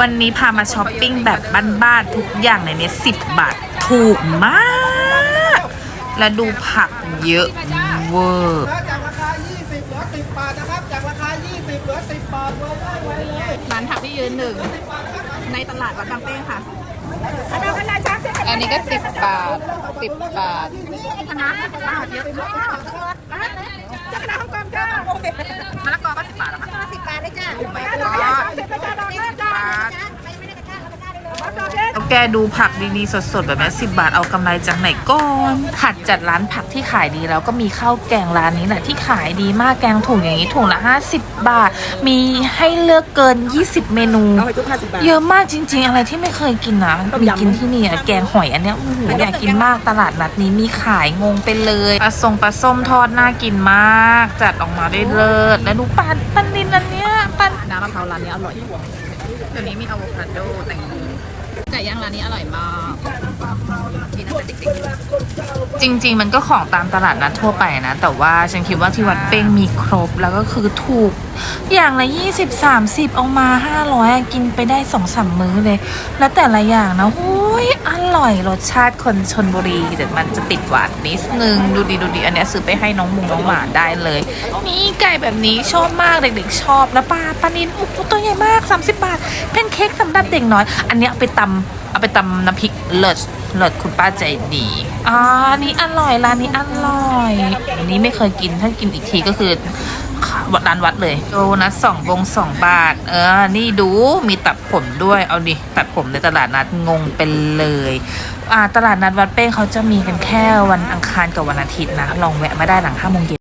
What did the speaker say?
วันนี้พามาช้อปปิ้งแบบบ้านๆทุกอย่างในนี้สิบบาท ถูกมาก และดูผักเยอะเวอร์แล้วจากราคา 20เหลือ10 บาทนะครับ จากราคา 20เหลือ10 บาทไว้ได้ไว้เลยร้านผักที่ยืนหนึ่ง ในตลาดวัดบางเป้งค่ะ อันนี้ก็สิบบาทสิบบาทคณะเยอะมากจะคณะฮ่องกงจ้ามะละกอก็สิบบาทเหรอคะสิบบาทเลยจ้าสิบบาทสิบบาท แล้วแกดูผักดีๆ สดๆ แบบนี้สิบาทเอากำไรจากไหนก่อนถัดจากร้านผักที่ขายดีแล้วก็มีข้าวแกงร้านนี้แหละที่ขายดีมากแกงถุงอย่างนี้ถุงละ 50 บาท มีให้เลือกเกิน 20 เมนู เอาไปจุ๊บ50บาท เยอะมากจริง ๆ อะไรที่ไม่เคยกินนะต้มมียำ กินที่นี่อะแกงหอยอันเนี้ยโอ้โหอยากกินมากตลาดนัดนี้มีขายงงไปเลยปลาทรงปลาส้มทอดน่ากินมาก จัดออกมาได้เลิศแล้วดูปลาปันนินอันเนี้ยปัน น้ำมะพร้าวร้านนี้อร่อย เดี๋ยวนี้มีอะโวคาโดแตงโม ไก่ย่างร้านนี้อร่อยมากกินตั้งแต่เด็กๆ จริง ๆ มันก็ของตามตลาดนัดทั่วไปนะ แต่ว่าฉันคิดว่าที่วัดเป้งมีครบแล้วก็คือถูก อย่างละ 20 30 เอามา 500อะกินไปได้2องสามมื้อเลย แล้วแต่ละอย่างนะโอ้ยอร่อยรสชาติคนชนบุรีแต่มันจะติดหวานนิดนึง ดูดีดูดีอันนี้ซื้อไปให้น้องมุงน้องหมาได้เลย นี่ไก่แบบนี้ชอบมากเด็กๆ ชอบแล้วปลาปลานินโอ้โหตัวใหญ่มาก 30 บาทแพนเค้กสำหรับเด็กน้อย อันนี้เอาไปตำเอาไปตำน้ำพริกเลิศ เลิศคุณป้าใจดีอ่าอันนี้อร่อยร้านนี้อร่อยอันนี้ไม่เคยกินถ้ากินอีกทีก็คือร้านวัดเลยโดนัทสองวงสองบาท เออ นี่ดูมีตัดผมด้วยเอาดิตัดผมในตลาดนัดงงเป็นเลยอ่าตลาดนัดวัดเป้งเขาจะมีกันแค่วันอังคารกับวันอาทิตย์นะ ลองแวะมาได้หลังห้าโมงเย็น